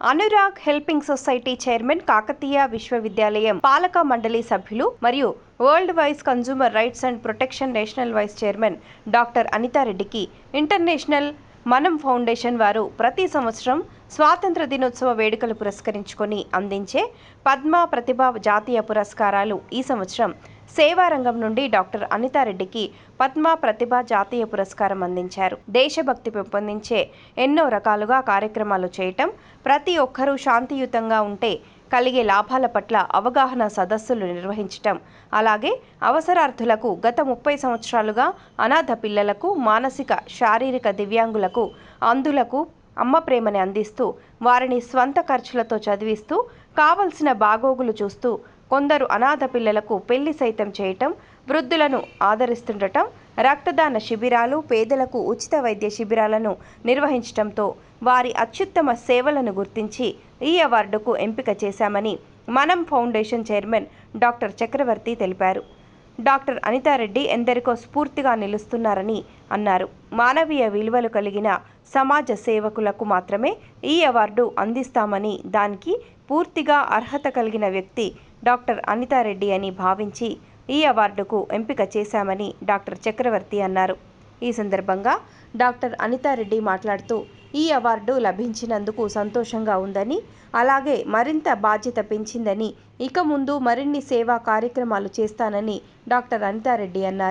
Anurag helping society chairman Kakatiya విశ్వవిద్యాలయం పాలక మండలి సభ్యులు మరియు world vice consumer rights and protection national vice chairman doctor అనితారెడ్డికి international మనం ఫౌండేషన్ వారు ప్రతి సంవత్సరం స్వాతంత్ర దినోత్సవ వేడుకలు పురస్కరించుకొని అందించే పద్మ ప్రతిభ జాతీయ పురస్కారాలు ఈ సంవత్సరం సేవారంగం నుండి డాక్టర్ అనితారెడ్డికి పద్మ ప్రతిభ జాతీయ పురస్కారం అందించారు. దేశభక్తి పెంపొందించే ఎన్నో రకాలుగా కార్యక్రమాలు చేయటం ప్రతి ఒక్కరూ శాంతియుతంగా ఉంటే కలిగే లాభాల పట్ల అవగాహన సదస్సులు నిర్వహించటం అలాగే అవసరార్థులకు గత ముప్పై సంవత్సరాలుగా అనాథ పిల్లలకు మానసిక శారీరక దివ్యాంగులకు అంధులకు అమ్మ ప్రేమని అందిస్తూ వారిని స్వంత ఖర్చులతో చదివిస్తూ కావలసిన బాగోగులు చూస్తూ కొందరు అనాథ పిల్లలకు పెళ్ళి సైతం చేయటం వృద్ధులను ఆదరిస్తుండటం రక్తదాన శిబిరాలు పేదలకు ఉచిత వైద్య శిబిరాలను నిర్వహించటంతో వారి అత్యుత్తమ సేవలను గుర్తించి ఈ అవార్డుకు ఎంపిక చేశామని మనం ఫౌండేషన్ చైర్మన్ డాక్టర్ చక్రవర్తి తెలిపారు. డాక్టర్ అనితారెడ్డి ఎందరికో స్ఫూర్తిగా నిలుస్తున్నారని అన్నారు. మానవీయ విలువలు కలిగిన సమాజ సేవకులకు మాత్రమే ఈ అవార్డు అందిస్తామని దానికి పూర్తిగా అర్హత కలిగిన వ్యక్తి డాక్టర్ అనితారెడ్డి అని భావించి ఈ అవార్డుకు ఎంపిక చేశామని డాక్టర్ చక్రవర్తి అన్నారు. ఈ సందర్భంగా డాక్టర్ అనితారెడ్డి మాట్లాడుతూ ఈ అవార్డు లభించినందుకు సంతోషంగా ఉందని అలాగే మరింత బాధ్యత పెంచిందని ఇక ముందు మరిన్ని సేవా కార్యక్రమాలు చేస్తానని డాక్టర్ అనితారెడ్డి అన్నారు.